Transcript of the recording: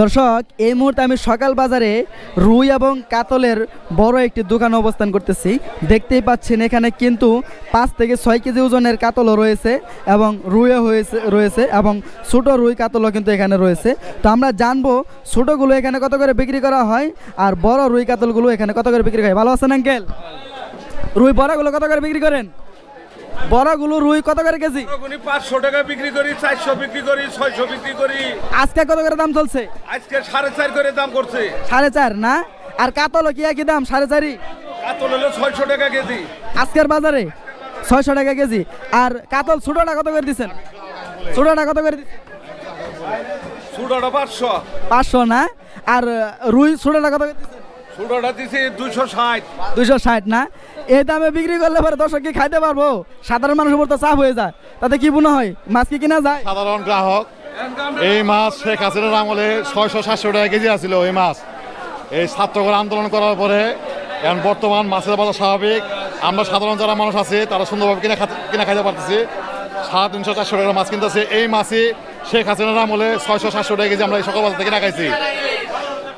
দর্শক, এই মুহূর্তে আমি সকাল বাজারে রুই এবং কাতলের বড় একটি দোকান অবস্থান করতেছি। দেখতেই পাচ্ছেন, এখানে কিন্তু পাঁচ থেকে ছয় কেজি ওজনের কাতলও রয়েছে এবং রুইও হয়েছে, রয়েছে এবং ছোটো রুই কাতলও কিন্তু এখানে রয়েছে। তো আমরা জানব, ছোটোগুলো এখানে কত করে বিক্রি করা হয় আর বড় রুই কাতলগুলো এখানে কত করে বিক্রি হয়। ভালো আছেন, আঙ্কেল? রুই বড়গুলো কত করে বিক্রি করেন? বড়গুলো রুই কত করে কেজি? তখনই পাঁচশো টাকা বিক্রি করি চারশো বিক্রি করি ছয়শো বিক্রি করি। আজকে কত করে দাম চলছে? আজকে সাড়ে চার করে দাম করছে। সাড়ে চার না? আর কাতলও কি একই দাম সাড়ে চারই? কাতল হলো ছয়শো টাকা কেজি। আজকের বাজারে ছয়শো টাকা কেজি। আর কাতল ছোটোটা কত করে দিচ্ছেন ছোটোটা কত করে সুডোটা পাঁচশো। পাঁচশো না? আর রুই ছোটোটা কত করে দিচ্ছেন দিছি দুশো ষাট। দুইশো ষাট না? এই দামে বিক্রি করলে পরে দর্শক কি খাইতে পারব? সাধারণ মানুষের উপর তো চাপ হয়ে যায়। তাতে কি মনে হয়? মাছ কি কিনা যায়? সাধারণ গ্রাহক এই মাছ শেখ হাসিনার আমলে ছয়শো সাতশো টাকা কেজি এই মাছ। এই ছাত্রগণ আন্দোলন করার পরে এখন বর্তমান মাছের বাজার স্বাভাবিক। আমরা সাধারণ যারা মানুষ আছে তারা সুন্দরভাবে কিনা কিনা খাইতে পারতেছি। সাড়ে তিনশো চারশো টাকার মাছ কিনতেছে। এই মাছই শেখ হাসিনার আমলে ছয়শো সাতশো টাকা কেজি আমরা এই সকল বাজার থেকে কিনা খাইছি।